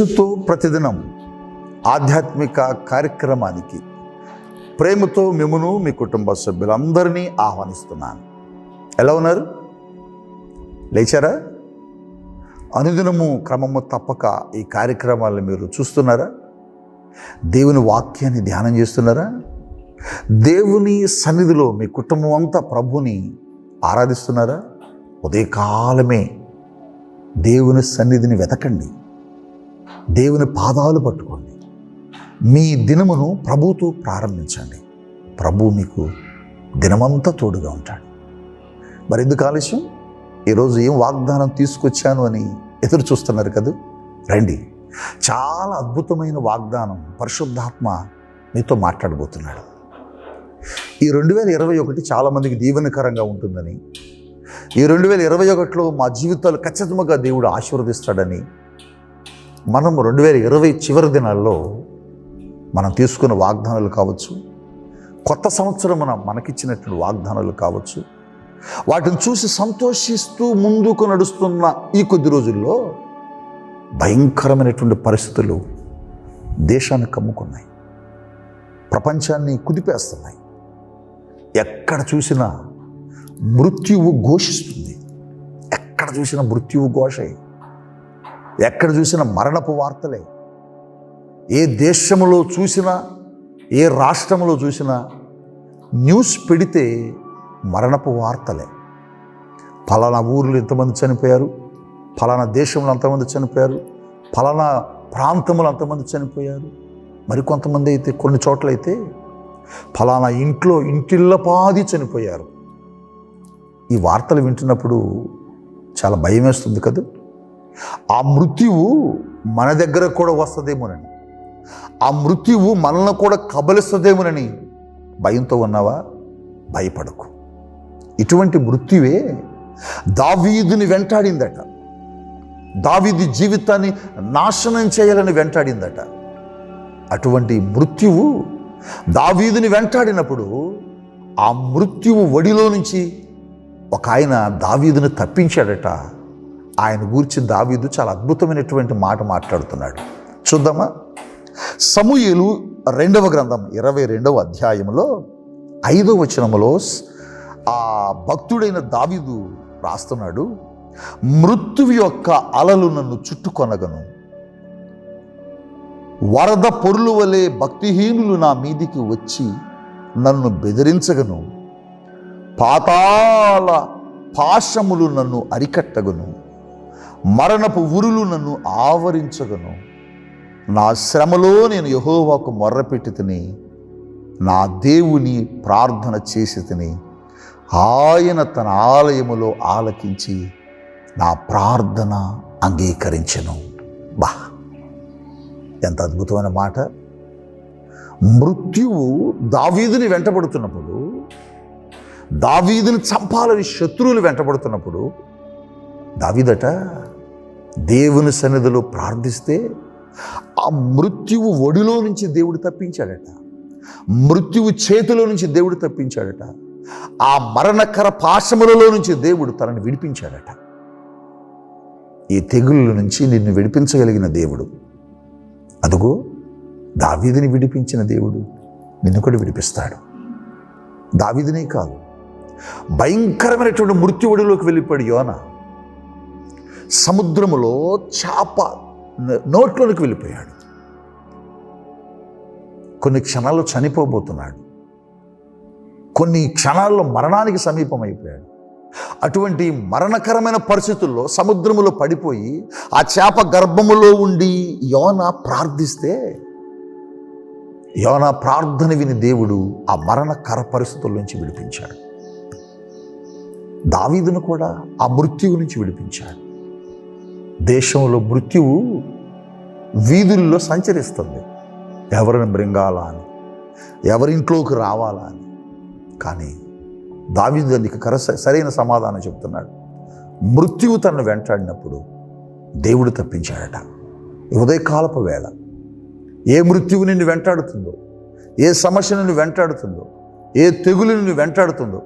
యేసుతో ప్రతిదినం ఆధ్యాత్మిక కార్యక్రమానికి ప్రేమతో మిమ్మను మీ కుటుంబ సభ్యులందరినీ ఆహ్వానిస్తున్నాను. ఎలా ఉన్నారు? లేచారా? అనుదినము క్రమము తప్పక ఈ కార్యక్రమాలను మీరు చూస్తున్నారా? దేవుని వాక్యాన్ని ధ్యానం చేస్తున్నారా? దేవుని సన్నిధిలో మీ కుటుంబం అంతా ప్రభుని ఆరాధిస్తున్నారా? ఉదయకాలమే దేవుని సన్నిధిని వెతకండి. దేవుని పాదాలు పట్టుకోండి. మీ దినమును ప్రభుతో ప్రారంభించండి. ప్రభు మీకు దినమంతా తోడుగా ఉంటాడు. మరి ఎందుకు ఆలస్యం? ఈరోజు ఏం వాగ్దానం తీసుకొచ్చాను అని ఎదురు చూస్తున్నారు కదా? రండి. చాలా అద్భుతమైన వాగ్దానం పరిశుద్ధాత్మ మీతో మాట్లాడబోతున్నాడు. ఈ రెండు వేల ఇరవై ఒకటి చాలామందికి దీవెనకరంగా ఉంటుందని ఈ రెండు వేల ఇరవై ఒకటిలో మా జీవితాలు ఖచ్చితంగా దేవుడు ఆశీర్వదిస్తాడని మనము రెండు వేల ఇరవై చివరి దినాల్లో మనం తీసుకున్న వాగ్దానాలు కావచ్చు కొత్త సంవత్సరం మన మనకిచ్చినటువంటి వాగ్దానాలు కావచ్చు వాటిని చూసి సంతోషిస్తూ ముందుకు నడుస్తున్న ఈ కొద్ది రోజుల్లో భయంకరమైనటువంటి పరిస్థితులు దేశాన్ని కమ్ముకున్నాయి ప్రపంచాన్ని కుదిపేస్తున్నాయి. ఎక్కడ చూసినా మృత్యువు ఘోషిస్తుంది. ఎక్కడ చూసినా మృత్యువు ఘోషే. ఎక్కడ చూసినా మరణపు వార్తలే. ఏ దేశంలో చూసినా ఏ రాష్ట్రంలో చూసినా న్యూస్ పెడితే మరణపు వార్తలే. ఫలానా ఊర్లో ఎంతమంది చనిపోయారు ఫలానా దేశంలో అంతమంది చనిపోయారు ఫలానా ప్రాంతంలో అంతమంది చనిపోయారు. మరికొంతమంది అయితే కొన్ని చోట్ల అయితే ఫలానా ఇంట్లో ఇంటిల్లపాది చనిపోయారు. ఈ వార్తలు వింటున్నప్పుడు చాలా భయం వేస్తుంది కదా. ఆ మృత్యువు మన దగ్గర కూడా వస్తుందేమోనని. ఆ మృత్యువు మనల్ని కూడా కబలిస్తుందేమోనని భయంతో ఉన్నావా? భయపడకు. ఇటువంటి మృత్యువే దావీదుని వెంటాడిందట. దావీది జీవితాన్ని నాశనం చేయాలని వెంటాడిందట. అటువంటి మృత్యువు దావీదుని వెంటాడినప్పుడు ఆ మృత్యువు ఒడిలో నుంచి ఒక ఆయన దావీదుని తప్పించాడట. ఆయన గురించి దావీదు చాలా అద్భుతమైనటువంటి మాట మాట్లాడుతున్నాడు. చూద్దామా? సమూహలు రెండవ గ్రంథం ఇరవై రెండవ అధ్యాయంలో ఐదవ వచనములో ఆ భక్తుడైన దావీదు రాస్తున్నాడు మృత్యువు యొక్క అలలు నన్ను చుట్టుకొనగను. వరద పొరులు వలె భక్తిహీనులు నా మీదికి వచ్చి నన్ను బెదిరించగను. పాతాళ పాశములు నన్ను అరికట్టగను. మరణపు ఉరులు నన్ను ఆవరించగను. నా శ్రమలో నేను యహోవాకు మొర్రపెట్టి తిని నా దేవుని ప్రార్థన చేసి తిని ఆయన తన ఆలయములో ఆలకించి నా ప్రార్థన అంగీకరించను. బా! ఎంత అద్భుతమైన మాట. మృత్యువు దావీదుని వెంటబడుతున్నప్పుడు దావీదుని చంపాలని శత్రువులు వెంటబడుతున్నప్పుడు దావీదట దేవుని సన్నిధిలో ప్రార్థిస్తే ఆ మృత్యువు ఒడిలో నుంచి దేవుడు తప్పించాడట. మృత్యువు చేతిలో నుంచి దేవుడు తప్పించాడట. ఆ మరణకర పాశములలో నుంచి దేవుడు తనని విడిపించాడట. ఈ తెగుళ్ళ నుంచి నిన్ను విడిపించగలిగిన దేవుడు. అదుగో దావీదిని విడిపించిన దేవుడు నిన్ను కూడా విడిపిస్తాడు. దావీదినే కాదు భయంకరమైనటువంటి మృత్యు ఒడిలోకి వెళ్ళిపోయాడు యోన. సముద్రములో చాప నోట్లోనికి వెళ్ళిపోయాడు. కొన్ని క్షణాల్లో చనిపోబోతున్నాడు. కొన్ని క్షణాల్లో మరణానికి సమీపం అయిపోయాడు అటువంటి మరణకరమైన పరిస్థితుల్లో సముద్రములో పడిపోయి ఆ చేప గర్భములో ఉండి యోన ప్రార్థిస్తే యోన ప్రార్థన విని దేవుడు ఆ మరణకర పరిస్థితుల నుంచి విడిపించాడు. దావీదును కూడా ఆ మృత్యువు నుంచి విడిపించాడు. దేశంలో మృత్యువు వీధుల్లో సంచరిస్తుంది. ఎవరిని మృంగాలా అని ఎవరింట్లోకి రావాలా అని కానీ దావీదు అందుకు కర సరైన సమాధానం చెప్తున్నాడు. మృత్యువు తనను వెంటాడినప్పుడు దేవుడు తప్పించాడట. ఉదయకాలపు వేళ ఏ మృత్యువు నిన్ను వెంటాడుతుందో ఏ సమస్య నిన్ను వెంటాడుతుందో ఏ తెగులు నిన్ను వెంటాడుతుందో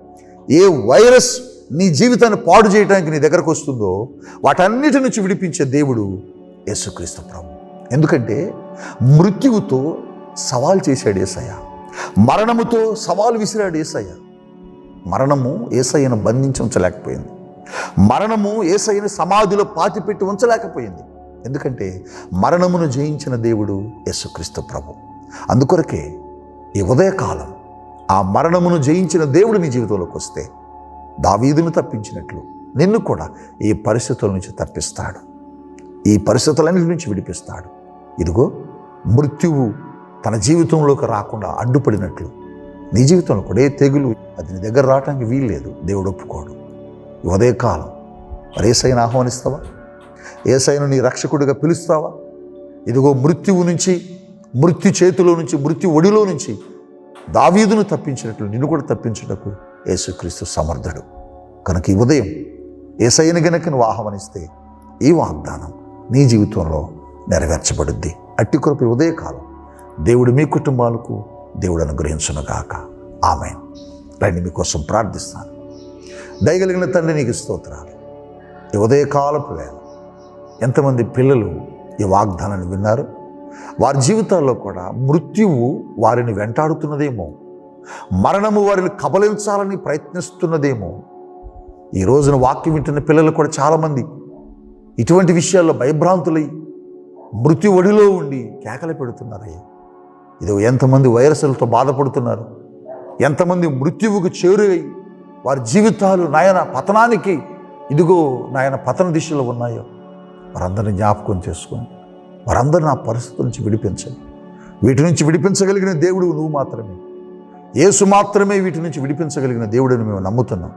ఏ వైరస్ నీ జీవితాన్ని పాడు చేయడానికి నీ దగ్గరకు వస్తుందో వాటన్నిటి నుంచి విడిపించే దేవుడు యేసుక్రీస్తు ప్రభు. ఎందుకంటే మృత్యువుతో సవాల్ చేశాడు ఏసయ్య. మరణముతో సవాల్ విసిరాడు ఏసయ్య. మరణము ఏసయ్యను బంధించి ఉంచలేకపోయింది. మరణము ఏసయ్యను సమాధిలో పాతిపెట్టి ఉంచలేకపోయింది. ఎందుకంటే మరణమును జయించిన దేవుడు యేసుక్రీస్తు ప్రభు. అందుకొరకే ఈ ఉదయకాలం ఆ మరణమును జయించిన దేవుడు నీ జీవితంలోకి వస్తే దావీదును తప్పించినట్లు నిన్ను కూడా ఈ పరిస్థితుల నుంచి తప్పిస్తాడు. ఈ పరిస్థితులన్నిటి నుంచి విడిపిస్తాడు. ఇదిగో మృత్యువు తన జీవితంలోకి రాకుండా అడ్డుపడినట్లు నీ జీవితంలో కూడా ఏ తెగులు అది నీ దగ్గర రావడానికి వీల్లేదు. దేవుడు ఒప్పుకోడు. ఈ ఉదయకాలం మరి ఏసైనా ఆహ్వానిస్తావా? ఏసైను నీ రక్షకుడిగా పిలుస్తావా? ఇదిగో మృత్యువు నుంచి మృత్యు చేతిలో నుంచి మృత్యు ఒడిలో నుంచి దావీదును తప్పించినట్లు నిన్ను కూడా తప్పించుటకు యేసుక్రీస్తు సమర్థుడు. కనుక ఈ ఉదయం ఏసైని గనక నువ్వు ఆహ్వానిస్తే ఈ వాగ్దానం నీ జీవితంలో నెరవేర్చబడుద్ది. అట్టి కృప ఉదయకాలం దేవుడు మీ కుటుంబాలకు దేవుడు అనుగ్రహించునుగాక. ఆమె రండి మీకోసం ప్రార్థిస్తాను. దయగలిగిన తండ్రి నీకు స్తోత్రాలు. ఈ ఉదయకాలపు వేళ ఎంతమంది పిల్లలు ఈ వాగ్దానాన్ని విన్నారు? వారి జీవితాల్లో కూడా మృత్యువు వారిని వెంటాడుతున్నదేమో మరణము వారిని కబలించాలని ప్రయత్నిస్తున్నదేమో. ఈ రోజున వాక్యం వింటున్న పిల్లలు కూడా చాలామంది ఇటువంటి విషయాల్లో భయభ్రాంతులై మృత్యు ఒడిలో ఉండి కేకలు పెడుతున్నారయ్యా. ఇది ఎంతమంది వైరస్లతో బాధపడుతున్నారు. ఎంతమంది మృత్యువుకు చేరువై వారి జీవితాలు నాయన పతనానికి ఇదిగో నాయన పతన దిశలో ఉన్నాయో వారందరిని జ్ఞాపకం చేసుకొని వారందరూ నా పరిస్థితుల నుంచి విడిపించండి. వీటి నుంచి విడిపించగలిగిన దేవుడు నువ్వు మాత్రమే. యేసు మాత్రమే వీటి నుంచి విడిపించగలిగిన దేవుడిని మేము నమ్ముతున్నాం.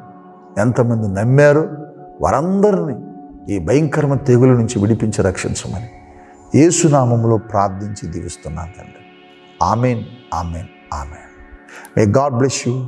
ఎంతమంది నమ్మారో వారందరినీ ఈ భయంకరమైన తెగుల నుంచి విడిపించి రక్షించమని యేసునామంలో ప్రార్థించి దీవిస్తున్నాను తండ్రి. Amen amen amen. May God bless you